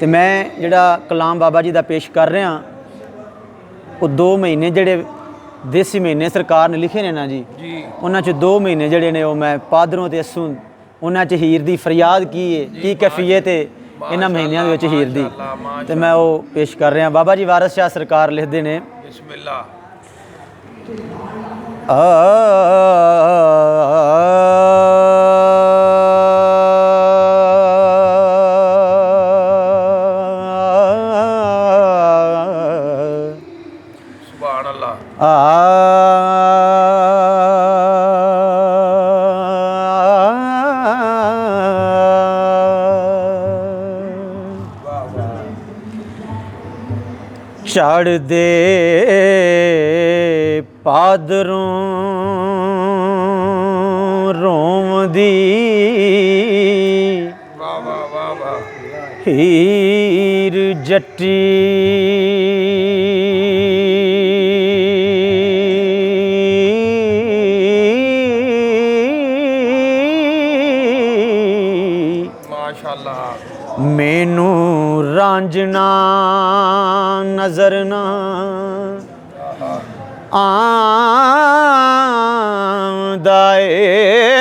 ਤੇ ਮੈਂ ਜਿਹੜਾ ਕਲਾਮ ਬਾਬਾ ਜੀ ਦਾ ਪੇਸ਼ ਕਰ ਰਿਹਾ ਉਹ 2 ਮਹੀਨੇ ਜਿਹੜੇ ਦੇਸੀ ਮਹੀਨੇ ਸਰਕਾਰ ਨੇ ਲਿਖੇ ਨੇ ਨਾ ਜੀ ਜੀ। ਉਹਨਾਂ ਚ 2 ਮਹੀਨੇ ਜਿਹੜੇ ਨੇ ਉਹ ਮੈਂ ਪਾਦਰੋਂ ਤੇ ਅਸੂ ਉਹਨਾਂ ਚ ਹੀਰ ਦੀ ਫਰਿਆਦ ਕੀ ਹੈ ਕੀ ਕੈਫੀਅਤ ਹੈ ਇਹਨਾਂ ਮਹੀਨਿਆਂ ਦੇ ਵਿੱਚ ਹੀਰ ਦੀ। ਤੇ ਮੈਂ ਉਹ ਪੇਸ਼ ਕਰ ਰਿਹਾ। ਬਾਬਾ ਜੀ ਵਾਰਸ ਸ਼ਾਹ ਸਰਕਾਰ ਲਿਖਦੇ ਨੇ। ਬਿਸਮਿਲ੍ਲਾ। ਸੁਭਾਨ ਚੜਦੇ ਪਾਦਰੋਂ ਰੋਮ ਦੀ ਵਾਹ ਵਾਹ ਵਾਹ ਵਾਹ। ਹੀਰ ਜੱਟੀ ਮੈਨੂੰ ਰਾਂਝਣਾ ਨਜ਼ਰ ਨਾ। ਆਂਦਾ ਏ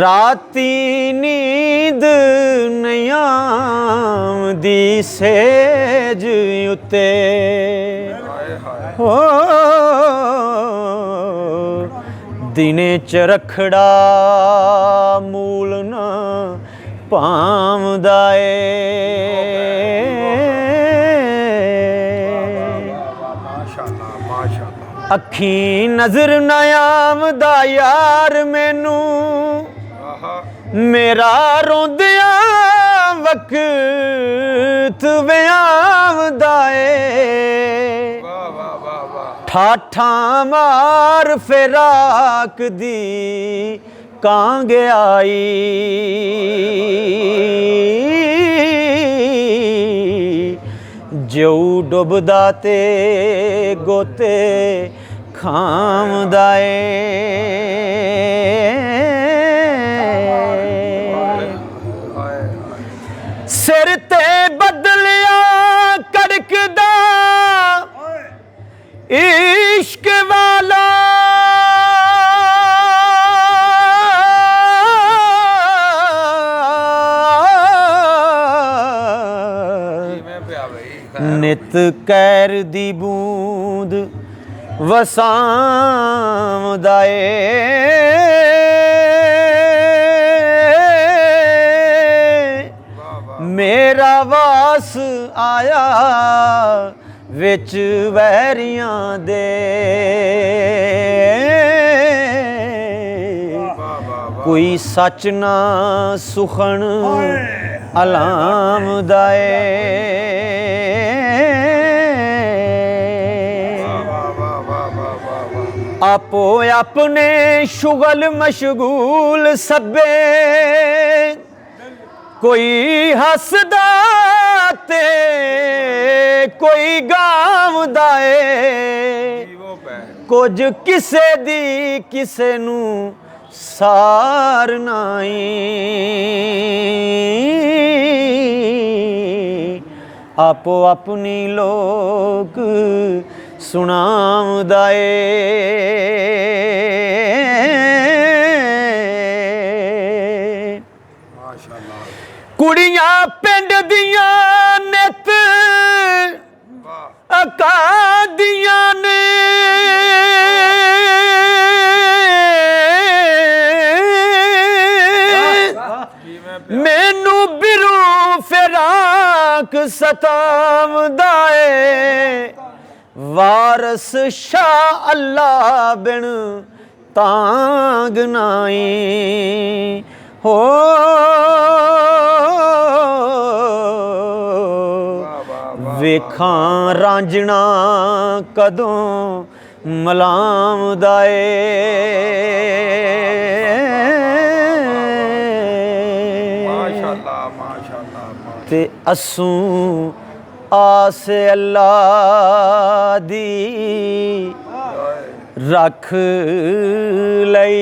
ਰਾਤੀ ਨੀਂਦ ਨਹੀਂ ਆਉਂਦੀ ਸੇਜ ਉਤੇ। ਹੋ ਦਿਨੇ ਚ ਰਖੜਾ ਮੂਲ ਨਾ ਪਾਵਦਾ ਏ। ਅੱਖੀ ਨਜ਼ਰ ਨਾ ਆਵਦਾ ਯਾਰ ਮੈਨੂੰ। ਆਹਾ। ਮੇਰਾ ਰੋਂਦਿਆਂ ਵਕਤ ਵਿਆਵਦਾ ਏ। ਵਾਹ ਵਾਹ ਵਾਹ ਵਾਹ। ਠਾਠਾਂ ਮਾਰ ਫਿਰਾਕ ਦੀ ਕਾਂਗ ਆਈ। ਜਿਉ ਡੁੱਬਦਾ ਤੇ ਗੋਤੇ ਖਾਮਦਾ ਏ। ਇਸ਼ਕ ਵਾਲਾ ਕਿਵੇਂ ਪਿਆ ਬਈ ਨਿਤ ਕੈਰ ਦੀ ਬੂੰਦ ਵਸਾਮਦਾ ਏ ਮੇਰਾ ਵਾਸ ਆਇਆ ਵਿੱਚ ਵੈਰੀਆਂ ਦੇ। ਕੋਈ ਸੱਚ ਨਾ ਸੁਖਣ ਅਲਾਮ ਦਾਏ। ਆਪੋ ਆਪਣੇ ਸ਼ੁਗਲ ਮਸ਼ਗੂਲ ਸਭੇ ਕੋਈ ਹੱਸਦਾ ਤੇ ਕੋਈ ਗਾਵਦਾ ਏ। ਕੁਝ ਕਿਸੇ ਦੀ ਕਿਸੇ ਨੂੰ ਸਾਰ ਨਾਈ। ਆਪੋ ਆਪਣੀ ਲੋਕ ਸੁਣਾਉਂਦਾ ਏ। ਮਾਸ਼ਾਅੱਲਾ। ਕੁੜੀਆਂ ਪਿੰਡ ਦੀਆਂ ਨਿਤ ਵਾਹ ਨੇ। ਮੈਨੂੰ ਬਿਰੂ ਫਿਰਾਕ ਸਤਾਵਦਾ ਏ। ਵਾਰਸ ਸ਼ਾ ਅੱਲਾ ਬਿਨ ਤਾਂਗ ਨਾਈ ਹੋ ਵੇਖਾਂ ਰਾਂਝਣਾ ਕਦੋਂ ਮਲਾਮ ਦਾਏ ਮਾਸ਼ਾਅੱਲਾ ਮਾਸ਼ਾਅੱਲਾ ਮਾਸ਼ਾਅੱਲਾ। ਤੇ ਅਸੂ ਆਸ ਅੱਲਾ ਦੀ ਰੱਖ ਲਈ।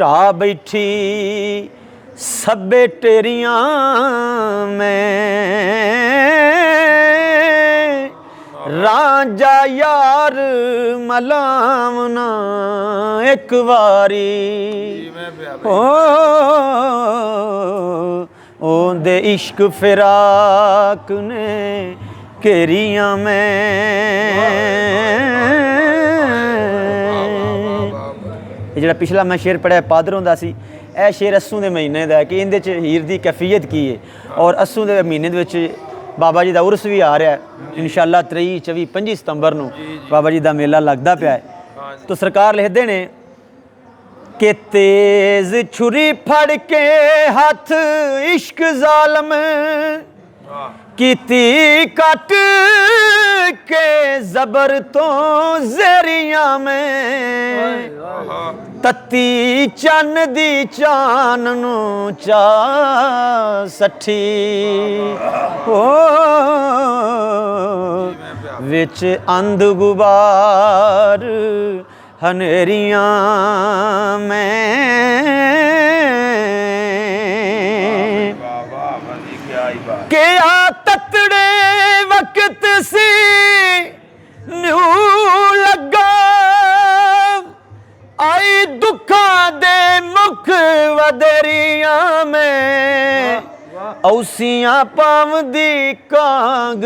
ਢਾ ਬੈਠੀ ਸਭੇ ਟੇਰੀਆਂ ਮੈਂ। ਰਾਂਝਾ ਯਾਰ ਮਲਾਮਨਾ ਇੱਕ ਵਾਰੀ। ਓ ਉਹਦੇ ਇਸ਼ਕ ਫਿਰਾਕ ਨੇ ਘੇਰੀਆਂ ਮੈਂ। ਇਹ ਜਿਹੜਾ ਪਿਛਲਾ ਮੈਂ ਸ਼ੇਰ ਪੜਿਆ ਪਾਦਰੋਂ ਦਾ ਸੀ ਇਹ ਸ਼ੇਰ ਅਸੂ ਦੇ ਮਹੀਨੇ ਦਾ ਕਿ ਇਹਦੇ ਚ ਹੀਰ ਦੀ ਕੈਫੀਅਤ ਕੀ ਹੈ ਔਰ ਅਸੂ ਦੇ ਮਹੀਨੇ ਦੇ ਵਿੱਚ ਬਾਬਾ ਜੀ ਦਾ ਉਰਸ ਵੀ ਆ ਰਿਹਾ ਹੈ। ਇਨਸ਼ਾਅੱਲਾ 23 24 25 ਸਤੰਬਰ ਨੂੰ ਬਾਬਾ ਜੀ ਦਾ ਮੇਲਾ ਲੱਗਦਾ ਪਿਆ ਹੈ। ਤੋ ਸਰਕਾਰ ਲਿਖਦੇ ਨੇ ਕਿ ਤੇਜ਼ ਛੁਰੀ ਫੜ ਕੇ ਹੱਥ ਇਸ਼ਕ ਜ਼ਾਲਮ ਕੀਤੀ ਕੱਟ ਕੇ ਜ਼ਬਰ ਤੋਂ ਜ਼ਰੀਆਂ ਮੈਂ ਆਹਾ ਤਤੀ ਚੰਨ ਦੀ ਚਾਨ ਨੂੰ ਚਾ ਸੱਠੀ ਓ ਵਿੱਚ ਅੰਧ ਗੁਬਾਰ ਹਨੇਰੀਆਂ ਮੈਂ ਕਿ ਆ ਵਕਤ ਸੀ ਨੂੰ ਲੱਗਾ। ਆਈ ਦੁੱਖਾਂ ਦੇ ਮੁਖ ਵਦਰੀਆਂ ਮੈਂ। ਔਸੀਆਂ ਪਾਵਦੀ ਕਾਂਗ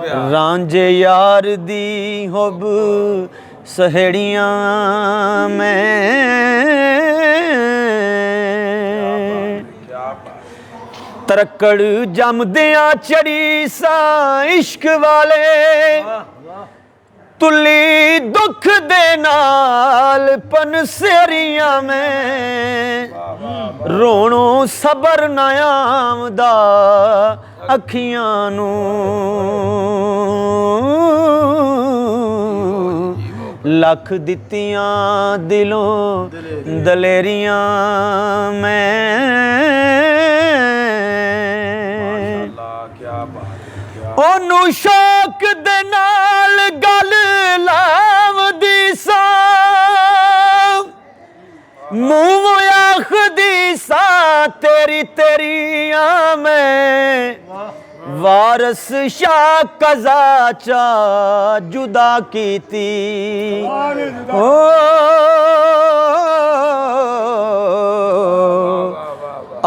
ਪਿਆ? ਰਾਂਝੇ ਯਾਰ ਦੀ ਹੁਬ ਸਹੜੀਆਂ ਮੈਂ। ਤਰਕੜ ਜੰਮਦਿਆਂ ਚੜੀ ਸਾ ਇਸ਼ਕ ਵਾਲੇ। ਤੁਲੀ ਦੁੱਖ ਦੇ ਨਾਲ ਪਨਸੇਰੀਆਂ ਮੈਂ। ਰੋਣੋ ਸਬਰ ਨਾ ਆਮਦਾ ਅੱਖੀਆਂ ਨੂੰ। ਲੱਖ ਦਿੱਤੀਆਂ ਦਿਲੋਂ ਦਲੇਰੀਆਂ ਮੈਂ। ਉਹਨੂੰ ਸ਼ੌਕ ਦੇ ਨਾਲ ਗੱਲ ਲਾਵਦੀ ਸਾਂ। ਮੂੰਹ ਆਖਦੀ ਸਾਂ ਤੇਰੀ ਤੇਰੀਆਂ ਮੈਂ ਵਾਰਸ ਸ਼ਾ ਕਜ਼ਾ ਚਾ ਜੁਦਾ ਕੀਤੀ। ਓ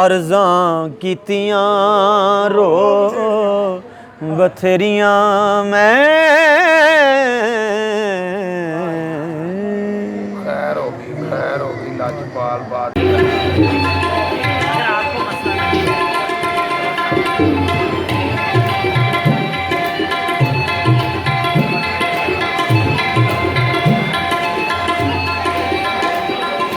ਅਰਜ਼ਾਂ ਕੀਤੀਆਂ ਰੋ ਬਥੇਰੀਆਂ ਮੈਂ ਖੈਰ ਹੋ ਗਈ ਖੈਰ ਹੋ ਗਈ ਲਾਜਪਾਲ ਬਾਦ